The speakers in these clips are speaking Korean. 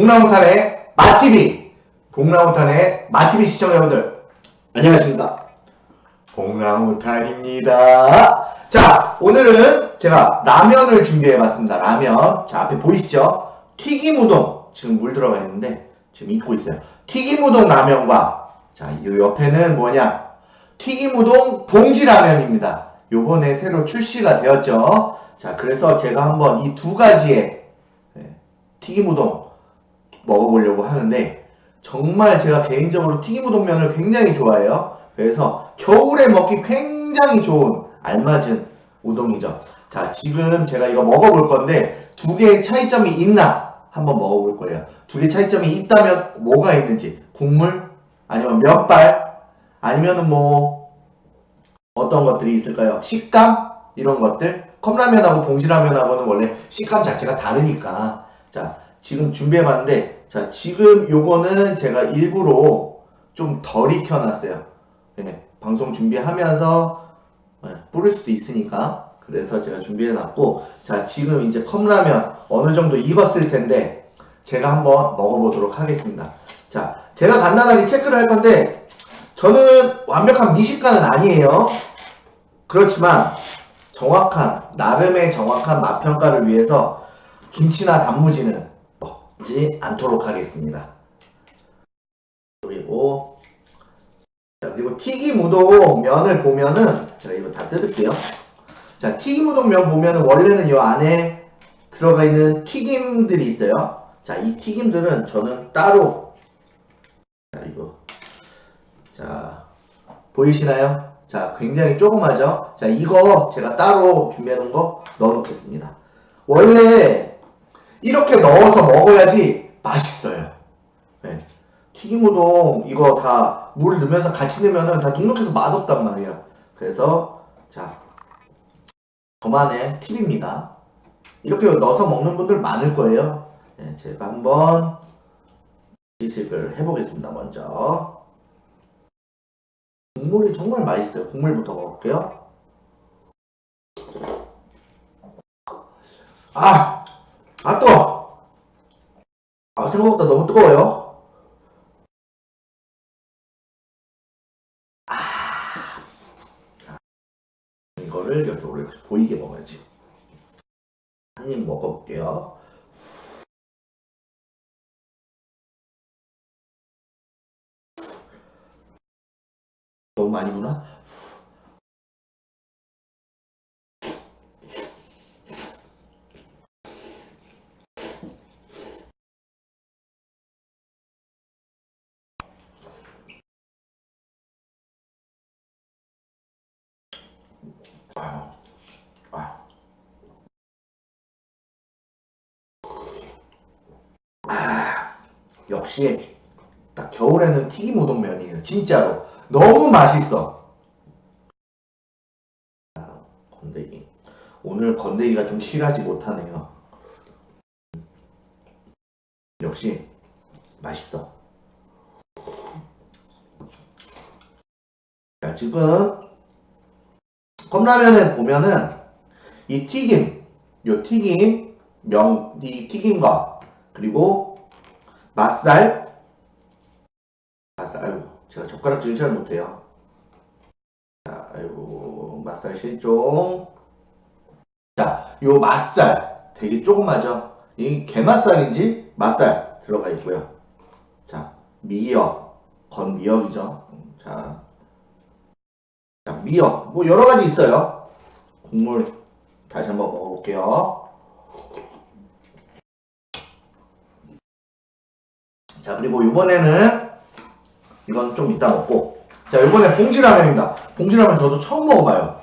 봉나무탄의 맛TV 봉나무탄의 맛TV 시청자 여러분들 안녕하십니까? 봉나무탄입니다. 자 오늘은 제가 라면을 준비해 봤습니다. 라면. 자 앞에 보이시죠? 튀김 우동. 지금 물 들어가 있는데 지금 익고 있어요. 튀김 우동 라면과 자이 옆에는 뭐냐? 튀김 우동 봉지 라면입니다. 요번에 새로 출시가 되었죠? 자 그래서 제가 한번 이 두 가지의 예, 튀김 우동 먹어보려고 하는데 정말 제가 개인적으로 튀김 우동면을 굉장히 좋아해요. 그래서 겨울에 먹기 굉장히 좋은 알맞은 우동이죠. 자, 지금 제가 이거 먹어볼 건데 두 개의 차이점이 있나 한번 먹어볼 거예요. 두 개의 차이점이 있다면 뭐가 있는지 국물 아니면 면발 아니면은 뭐 어떤 것들이 있을까요? 식감 이런 것들 컵라면하고 봉지라면하고는 원래 식감 자체가 다르니까 자 지금 준비해 봤는데 자 지금 요거는 제가 일부러 좀 덜 익혀놨어요. 네, 방송 준비하면서 네, 뿌릴 수도 있으니까. 그래서 제가 준비해 놨고 자 지금 이제 컵라면 어느 정도 익었을 텐데 제가 한번 먹어보도록 하겠습니다. 자 제가 간단하게 체크를 할 건데 저는 완벽한 미식가는 아니에요. 그렇지만 정확한 나름의 정확한 맛 평가를 위해서 김치나 단무지는 먹 지 않도록 하겠습니다. 그리고 자 그리고 튀김 우동 면을 보면은 제가 이거 다 뜯을게요. 자 튀김 우동 면 보면은 원래는 이 안에 들어가 있는 튀김들이 있어요. 자 이 튀김들은 저는 따로 자 이거 자 보이시나요? 자 굉장히 조그마죠? 자 이거 제가 따로 준비해 놓은 거 넣어 놓겠습니다. 원래 이렇게 넣어서 먹어야지 맛있어요. 네. 튀김우동 이거 다 물 넣으면서 같이 넣으면은 다 눅눅해서 맛없단 말이에요. 그래서 자 저만의 팁입니다. 이렇게 넣어서 먹는 분들 많을 거예요. 네, 제가 한번 시식을 해보겠습니다. 먼저 국물이 정말 맛있어요. 국물부터 먹을게요. 아! 아, 뜨거! 아, 생각보다 너무 뜨거워요. 아. 자, 이거를 이쪽으로 이렇게 보이게 먹어야지. 한 입 먹어볼게요. 너무 많이 구나. 아, 역시 딱 겨울에는 튀김 우동면이에요. 진짜로 너무 맛있어. 아, 건더기 오늘 건더기가 좀 실하지 못하네요. 역시 맛있어. 자 지금 컵라면을 보면은 이 튀김, 요 튀김, 명, 이 튀김과 그리고 맛살, 맛살, 아이고 제가 젓가락질을 잘 못해요. 자, 아이고 맛살 실종. 자, 요 맛살 되게 조그마죠? 이 게맛살인지 맛살 들어가 있고요. 자, 미역, 건 미역이죠. 자, 자, 미역 뭐 여러 가지 있어요. 국물 다시 한번 먹어볼게요. 자 그리고 이번에는 이건 좀 이따 먹고 자 이번에 봉지라면입니다. 봉지라면 저도 처음 먹어봐요.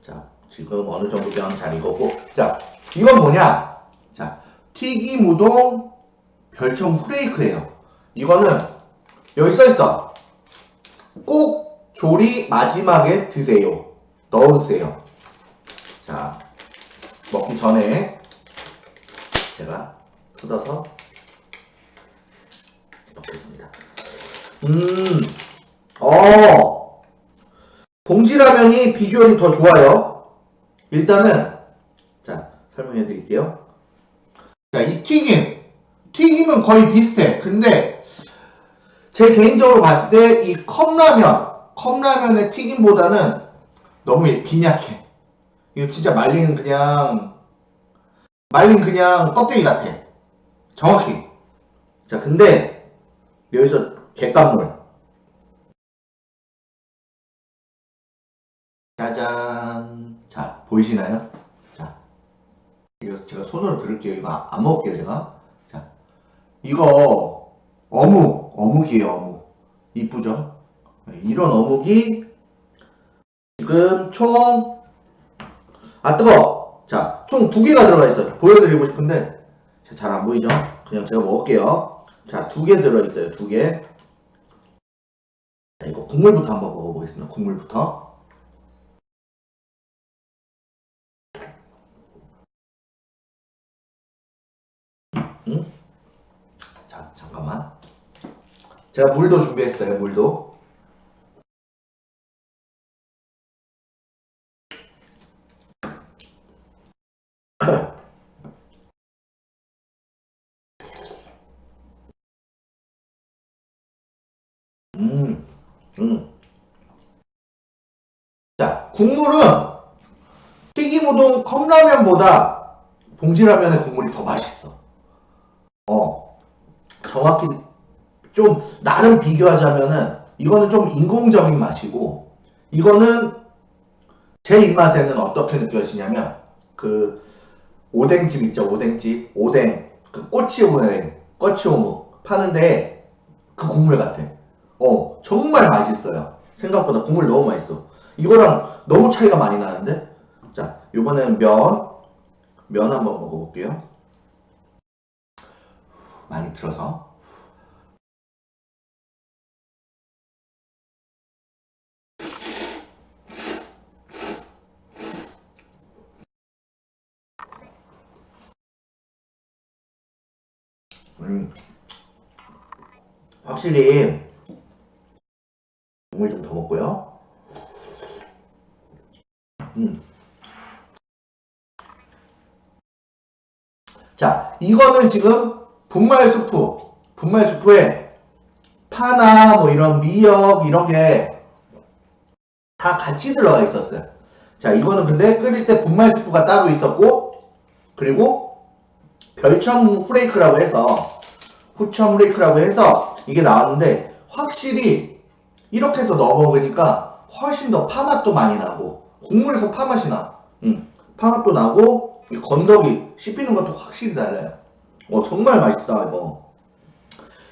자 지금 어느 정도 면 잘 익었고 자 이건 뭐냐? 자 튀김 우동 별청 후레이크예요. 이거는 여기 써 있어. 꼭 조리 마지막에 드세요. 넣으세요. 자, 먹기 전에 제가 뜯어서 넣겠습니다. 음, 어, 봉지라면이 비주얼이 더 좋아요. 일단은, 자, 설명해 드릴게요. 자, 이 튀김. 튀김은 거의 비슷해. 근데 제 개인적으로 봤을 때 이 컵라면, 컵라면의 튀김보다는 너무 빈약해. 이거 진짜 말린 그냥 말린 그냥 껍데기 같아. 정확히. 자, 근데 여기서 객감물. 짜잔. 자, 보이시나요? 자, 이거 제가 손으로 들을게요. 이거 안 먹을게요, 제가. 자, 이거 어묵, 어묵이에요, 어묵. 이쁘죠? 이런 어묵이 지금 총, 아, 뜨거! 자, 총 두 개가 들어가 있어요. 보여드리고 싶은데, 잘 안 보이죠? 그냥 제가 먹을게요. 자, 두 개 들어있어요, 두 개. 자, 이거 국물부터 한번 먹어보겠습니다. 국물부터. 응? 자, 잠깐만. 제가 물도 준비했어요, 물도. 음, 음. 자, 국물은 튀김 우동 컵라면보다 봉지라면의 국물이 더 맛있어. 어, 정확히 좀 나름 비교하자면은 이거는 좀 인공적인 맛이고 이거는 제 입맛에는 어떻게 느껴지냐면 그 오뎅집 있죠 오뎅집. 오뎅. 그 꼬치 오뎅 꼬치 오묵 파는데 그 국물 같아. 어 정말 맛있어요. 생각보다 국물 너무 맛있어. 이거랑 너무 차이가 많이 나는데? 자 이번엔 면. 면 한번 먹어볼게요. 많이 들어서 음 확실히 국물 좀 더 먹고요 음. 자 이거는 지금 분말 수프 분말 수프에 파나 뭐 이런 미역 이런 게 다 같이 들어가 있었어요. 자 이거는 근데 끓일 때 분말 수프가 따로 있었고 그리고 별천 후레이크라고 해서 후천 후레이크라고 해서 이게 나왔는데 확실히 이렇게 해서 넣어 먹으니까 훨씬 더 파맛도 많이 나고 국물에서 파맛이 나. 음, 파맛도 나고 이 건더기 씹히는 것도 확실히 달라요. 어 정말 맛있다 이거.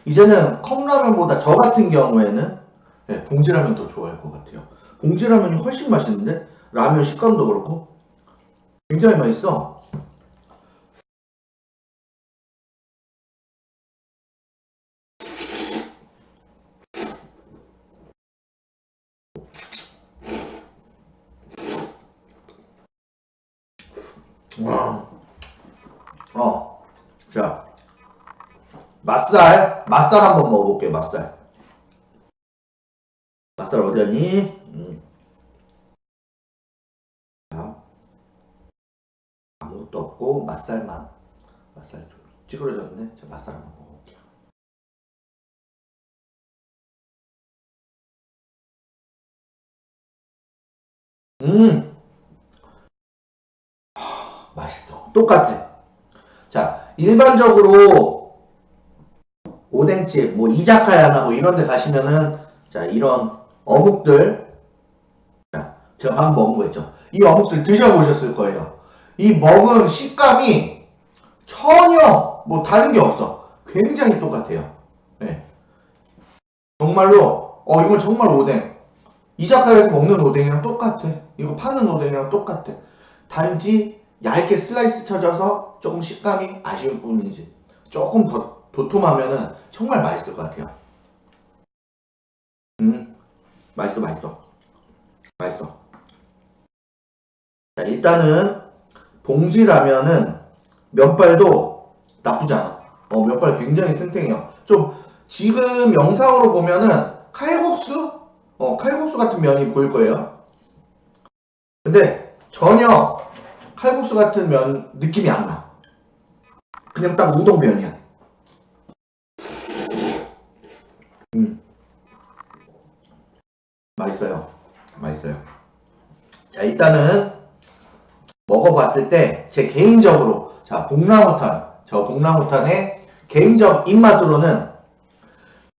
이제는 컵라면보다 저 같은 경우에는 네, 봉지라면 더 좋아할 것 같아요. 봉지라면이 훨씬 맛있는데 라면 식감도 그렇고 굉장히 맛있어. 와. 어, 자, 맛살, 맛살 한번 먹어볼게요, 맛살. 맛살 어디 갔니? 음. 자, 아무것도 없고 맛살만. 맛살 좀 찌그러졌는데, 저 맛살 한번 먹어볼게요. 음, 하, 맛있어. 똑같아. 자, 일반적으로 오뎅집, 뭐 이자카야나 뭐 이런 데 가시면은 자, 이런 어묵들 자, 제가 방금 먹은 거 있죠. 이 어묵들 드셔보셨을 거예요. 이 먹은 식감이 전혀 뭐 다른 게 없어. 굉장히 똑같아요. 네. 정말로 어 이건 정말 오뎅. 이자카야에서 먹는 오뎅이랑 똑같아. 이거 파는 오뎅이랑 똑같아. 단지 얇게 슬라이스 쳐져서 조금 식감이 아쉬울 뿐이지. 조금 더 도톰하면은 정말 맛있을 것 같아요. 음, 맛있어, 맛있어. 맛있어. 자, 일단은 봉지라면은 면발도 나쁘지 않아. 어, 면발 굉장히 탱탱해요. 좀 지금 영상으로 보면은 칼국수? 어, 칼국수 같은 면이 보일 거예요. 근데 전혀 칼국수 같은 면 느낌이 안 나. 그냥 딱 우동면이야. 음. 맛있어요. 맛있어요. 자, 일단은 먹어봤을 때 제 개인적으로 자, 복랑우탄. 저 복랑우탄의 개인적 입맛으로는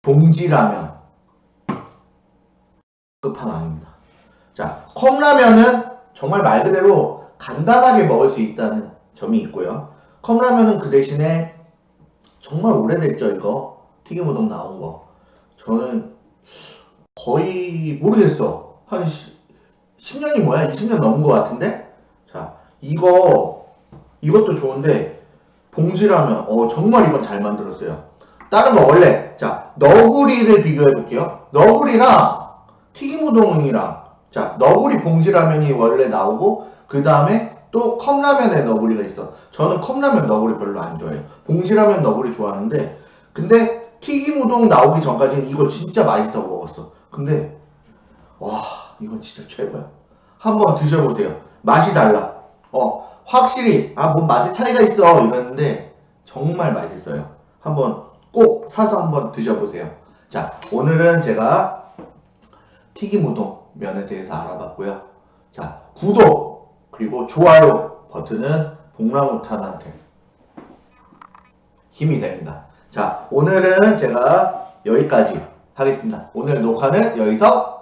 봉지라면 끝판왕입니다. 자, 컵라면은 정말 말 그대로 간단하게 먹을 수 있다는 점이 있고요. 컵라면은 그 대신에 정말 오래됐죠, 이거. 튀김 우동 나온 거. 저는 거의 모르겠어. 한 10, 년이 뭐야? 20년 넘은 것 같은데? 자, 이거, 이것도 좋은데, 봉지라면, 어, 정말 이건 잘 만들었어요. 다른 거 원래, 자, 너구리를 비교해 볼게요. 너구리랑 튀김우동이랑, 자, 너구리 봉지라면이 원래 나오고, 그 다음에 또 컵라면에 너구리가 있어. 저는 컵라면 너구리 별로 안 좋아해요. 봉지라면 너구리 좋아하는데, 근데 튀김우동 나오기 전까지는 이거 진짜 맛있다고 먹었어. 근데 와 이건 진짜 최고야. 한번 드셔보세요. 맛이 달라. 어 확실히 아뭔 맛의 차이가 있어 이랬는데 정말 맛있어요. 한번 꼭 사서 한번 드셔보세요. 자 오늘은 제가 튀김우동 면에 대해서 알아봤고요. 자 구독 그리고 좋아요 버튼은 복나무탄한테 힘이 됩니다. 자, 오늘은 제가 여기까지 하겠습니다. 오늘 녹화는 여기서